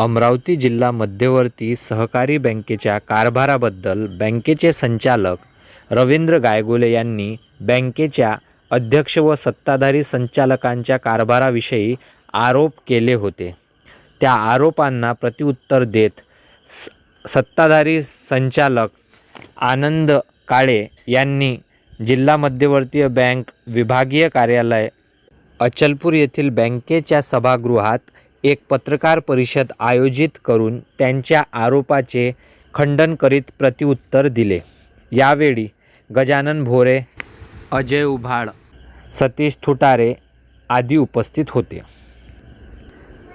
अमरावती जिल्हा मध्यवर्ती सहकारी बँकेच्या कारभाराबद्दल बँकेचे संचालक रवींद्र गायगुले यांनी बँकेच्या अध्यक्ष व सत्ताधारी संचालकांच्या कारभाराविषयी आरोप केले होते. त्या आरोपांना प्रतिउत्तर देत स- सत्ताधारी संचालक आनंद काळे यांनी जिल्हा मध्यवर्तीय बँक विभागीय कार्यालय अचलपूर येथील बँकेच्या सभागृहात एक पत्रकार परिषद आयोजित करून त्यांच्या आरोपाचे खंडन करीत प्रतिउत्तर दिले. यावेळी गजानन भोरे अजय उभाड सतीश थुटारे आदी उपस्थित होते.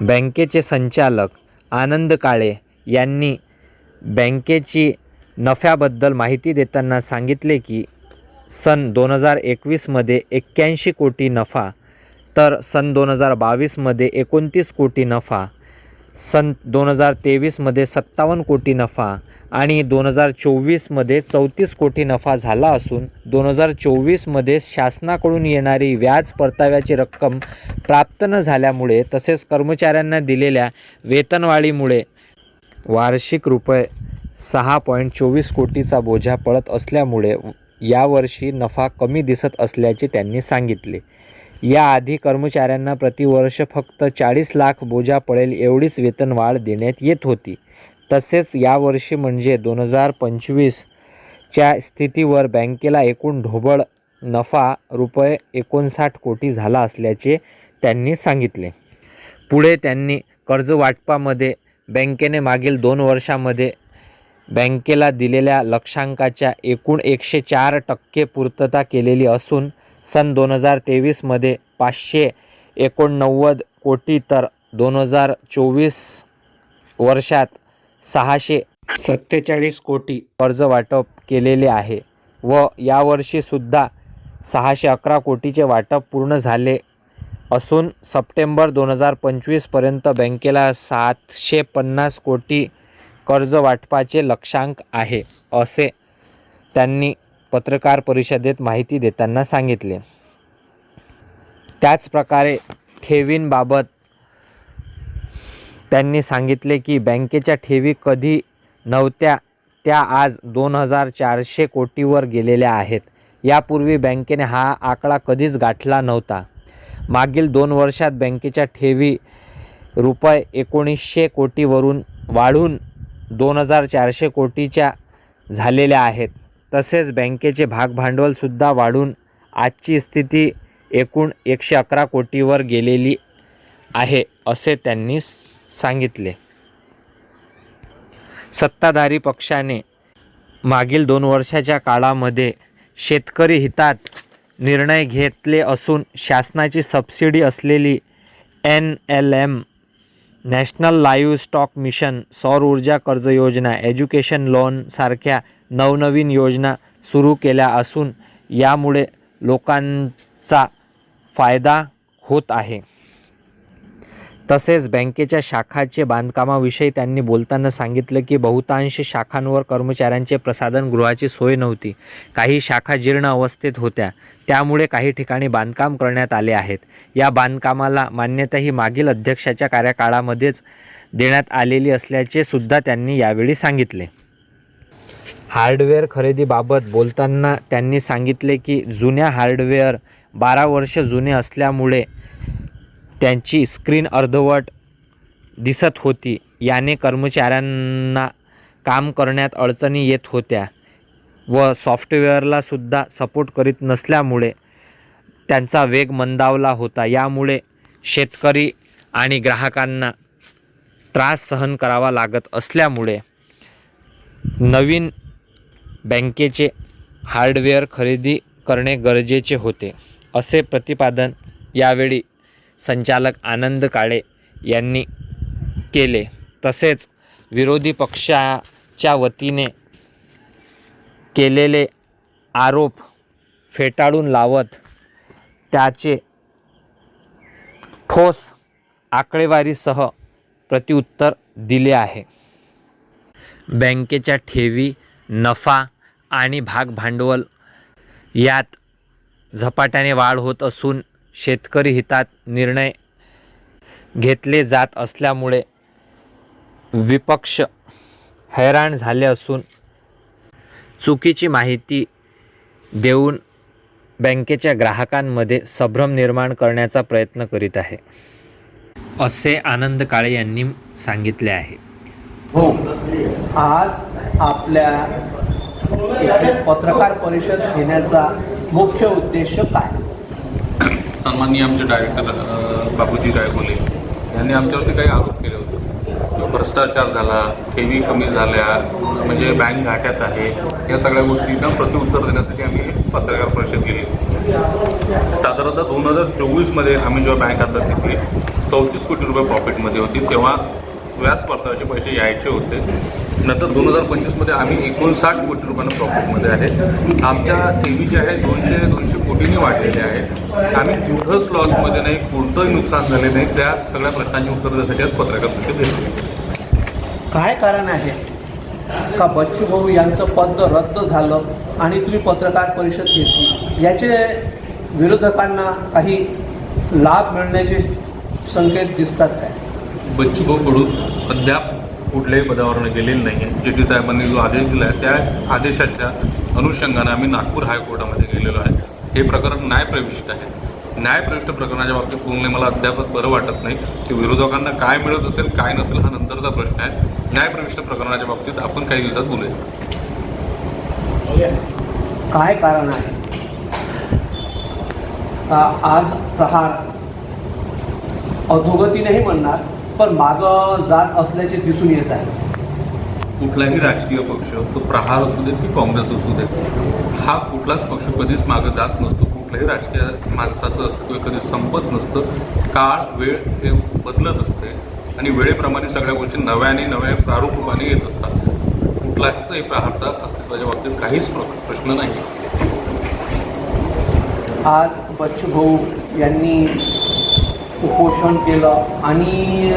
बँकेचे संचालक आनंद काळे यांनी बँकेची नफ्याबद्दल माहिती देताना सांगितले की सन दोन हजार एकवीसमध्ये एक्क्याऐंशी कोटी नफा तर सन दोन हजार बावीसमध्ये एकोणतीस कोटी नफा सन दोन हजार तेवीसमध्ये सत्तावन्न कोटी नफा आणि दोन हजार चोवीसमध्ये चौतीस कोटी नफा झाला असून दोन हजार चोवीसमध्ये शासनाकडून येणारी व्याज परताव्याची रक्कम प्राप्त न झाल्यामुळे तसेच कर्मचाऱ्यांना दिलेल्या वेतनवाढीमुळे वार्षिक रुपये सहा पॉईंट चोवीस कोटीचा बोजा पडत असल्यामुळे यावर्षी नफा कमी दिसत असल्याचे त्यांनी सांगितले. याआधी कर्मचाऱ्यांना प्रतिवर्ष फक्त चाळीस लाख बोजा पडेल एवढीच वेतनवाढ देण्यात येत होती. तसेच यावर्षी म्हणजे दोन हजार पंचवीसच्या स्थितीवर बँकेला एकूण ढोबळ नफा रुपये एकोणसाठ कोटी झाला असल्याचे त्यांनी सांगितले. पुढे त्यांनी कर्जवाटपामध्ये बँकेने मागील दोन वर्षामध्ये बँकेला दिलेल्या लक्षांकाच्या एकूण एकशे चार टक्के पूर्तता केलेली असून सन दोन हजार तेवीसमध्ये पाचशे एकोणनव्वद कोटी तर दोन हजार चोवीस वर्षात सहाशे सत्तेचाळीस कोटी कर्ज वाटप केलेले आहे व यावर्षीसुद्धा सहाशे अकरा कोटीचे वाटप पूर्ण झाले असून सप्टेंबर दोन हजार पंचवीसपर्यंत बँकेला सातशे पन्नास कोटी कर्ज वाटपाचे लक्षांक आहे असे त्यांनी पत्रकार परिषदेत माहिती देताना सांगितले. त्याचप्रकारे ठेवींबाबत त्यांनी सांगितले की बँकेच्या ठेवी कधी नव्हत्या त्या आज दोन हजार चारशे कोटीवर गेलेल्या आहेत. यापूर्वी बँकेने हा आकडा कधीच गाठला नव्हता. मागील दोन वर्षात बँकेच्या ठेवी रुपये एकोणीसशे कोटीवरून वाढून दोन हजार चारशे कोटीच्या झालेल्या आहेत. तसेच बँकेचे भागभांडवलसुद्धा वाढून आजची स्थिती एकूण एकशे अकरा कोटीवर गेलेली आहे असे त्यांनी सांगितले. सत्ताधारी पक्षाने मागील दोन वर्षाच्या काळामध्ये शेतकरी हितात निर्णय घेतले असून शासनाची सबसिडी असलेली N L M national livestock mission सौर ऊर्जा कर्ज योजना एज्युकेशन लोन सारख्या नवनवीन योजना सुरू केल्या असून यामुळे लोकांचा फायदा होत आहे. तसेच बँकेच्या शाखाचे बांधकामाविषयी त्यांनी बोलताना सांगितलं की बहुतांश शाखांवर कर्मचाऱ्यांचे प्रसाधनगृहाची सोय नव्हती. काही शाखा जीर्ण अवस्थेत होत्या. त्यामुळे काही ठिकाणी बांधकाम करण्यात आले आहेत. या बांधकामाला मान्यता ही मागील अध्यक्षाच्या कार्यकाळामध्येच देण्यात आलेली असल्याचे सुद्धा त्यांनी यावेळी सांगितले. हार्डवेअर खरेदीबाबत बोलताना त्यांनी सांगितले की जुन्या हार्डवेअर बारा वर्ष जुने असल्यामुळे त्यांची स्क्रीन अर्धवट दिसत होती. याने कर्मचाऱ्यांना काम करण्यात अडचणी येत होत्या व सॉफ्टवेअरला सुद्धा सपोर्ट करीत नसल्यामुळे त्यांचा वेग मंदावला होता. यामुळे शेतकरी आणि ग्राहकांना त्रास सहन करावा लागत असल्यामुळे नवीन बँकेचे हार्डवेअर खरेदी करणे गरजेचे होते असे प्रतिपादन यावेळी संचालक आनंद काळे यांनी केले. तसेच विरोधी पक्षाच्या वतीने केलेले आरोप फेटाळून लावत त्याचे ठोस आकडेवारीसह प्रत्युत्तर दिले आहे. बँकेच्या ठेवी नफा आणि भाग भांडवल यात झपाट्याने वाढ होत असून शेतकरी हितात निर्णय घेतले जात असल्यामुळे विपक्ष हैराण झाले असून चुकीची माहिती देऊन बँकेच्या ग्राहकांमध्ये संभ्रम निर्माण करण्याचा प्रयत्न करीत आहे असे आनंद काळे यांनी सांगितले आहे. हो. आज आपल्या इथे पत्रकार परिषद घेण्याचा मुख्य उद्देश काय? सन्माननीय आमचे डायरेक्टर बाबूजी गायगोले यांनी आमच्यावरती काही आरोप केले होते. भ्रष्टाचार झाला ठेवी कमी झाल्या म्हणजे बँक घाट्यात आहे या सगळ्या गोष्टींना प्रत्युत्तर देण्यासाठी आम्ही पत्रकार परिषद केली साधारणतः दोन हजार चोवीसमध्ये आम्ही जेव्हा बँक आता घेतली चौतीस कोटी रुपये प्रॉफिटमध्ये होती तेव्हा व्याज परताव्याचे पैसे यायचे होते. नंतर दोन हजार पंचवीसमध्ये आम्ही एकोणसाठ कोटी रुपयांना प्रॉफिटमध्ये आहे. आमच्या ठेवी जी आहे दोनशे दोनशे कोटींनी वाढलेली आहे. आम्ही कुठंच लॉसमध्ये नाही कोणतंही नुकसान झाले नाही त्या सगळ्या प्रश्नांची उत्तर देण्यासाठी आज पत्रकार परिषद घेतली काय कारण आहे? का बच्चू भाऊ यांचं पद रद्द झालं आणि तुम्ही पत्रकार परिषद घेतली? याचे विरोधकांना काही लाभ मिळण्याचे संकेत दिसतात काय? बच्चू भाऊ कडू अद्याप कुठल्याही पदावरनं गेलेले नाही आहे जे टी साहेबांनी जो आदेश दिला आहे त्या आदेशाच्या अनुषंगाने आम्ही नागपूर हायकोर्टामध्ये गेलेलो आहे. हे प्रकरण न्यायप्रविष्ट आहे. न्यायप्रविष्ट प्रकरणाच्या बाबतीत बोलणे मला अद्यापच बरं वाटत नाही की विरोधकांना काय मिळत असेल काय नसेल हा नंतरचा प्रश्न आहे. न्यायप्रविष्ट प्रकरणाच्या बाबतीत आपण काही दिवसात बोलूया. काय कारण आहे? आज प्रहार अधोगतीनेही म्हणणार पण मागं जात असल्याचे दिसून येत आहे. कुठलाही राजकीय पक्ष तो प्रहार असू देत की काँग्रेस असू देत हा कुठलाच पक्ष कधीच मागं जात नसतो. कुठल्याही राजकीय माणसाचं अस्तित्व कधी संपत नसतं. काळ वेळ हे बदलत असते आणि वेळेप्रमाणे सगळ्या गोष्टी नव्याने नव्या प्रारूपाने येत असतात. कुठलाही प्रहारचा अस्तित्वाच्या बाबतीत काहीच प्र- प्रश्न नाही. आज बच्चू भाऊ यांनी उपोषण केलं आणि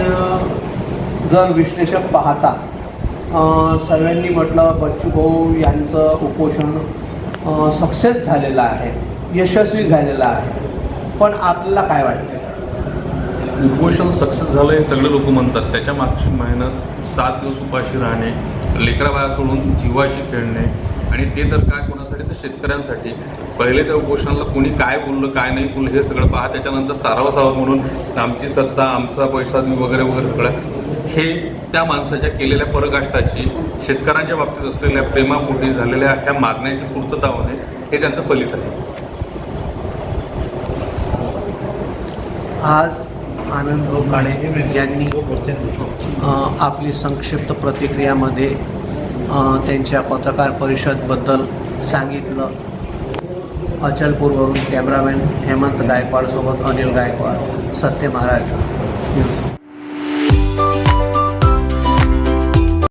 जर विश्लेषक पाहता सर्वांनी म्हटलं बच्चू भाऊ यांचं उपोषण सक्सेस झालेलं आहे यशस्वी झालेलं आहे. पण आपल्याला काय वाटतं उपोषण सक्सेस झालं हे सगळे लोक म्हणतात. त्याच्या मागची मेहनत सात दिवस उपाशी राहणे लेकराबाया सोडून जीवाशी खेळणे आणि ते तर काय तर शेतकऱ्यांसाठी. पहिले त्या उपोषणाला कोणी काय बोललं काय नाही बोललं हे सगळं पहा. त्याच्यानंतर सारावासावं म्हणून आमची सत्ता आमचा पैसा वगैरे वगैरे सगळं. हे त्या माणसाच्या केलेल्या पराकाष्ठाची शेतकऱ्यांच्या बाबतीत असलेल्या प्रेमापोटी झालेल्या ह्या मागण्याची पूर्तता होणे हे त्यांचं फलित आहे. आज आनंद काळे यांनी आपली संक्षिप्त प्रतिक्रियामध्ये त्यांच्या पत्रकार परिषदबद्दल सांगितलं. अचलपूरवरून कॅमेरामॅन हेमंत गायकवाडसोबत अनिल गायकवाड सत्य महाराष्ट्र न्यूज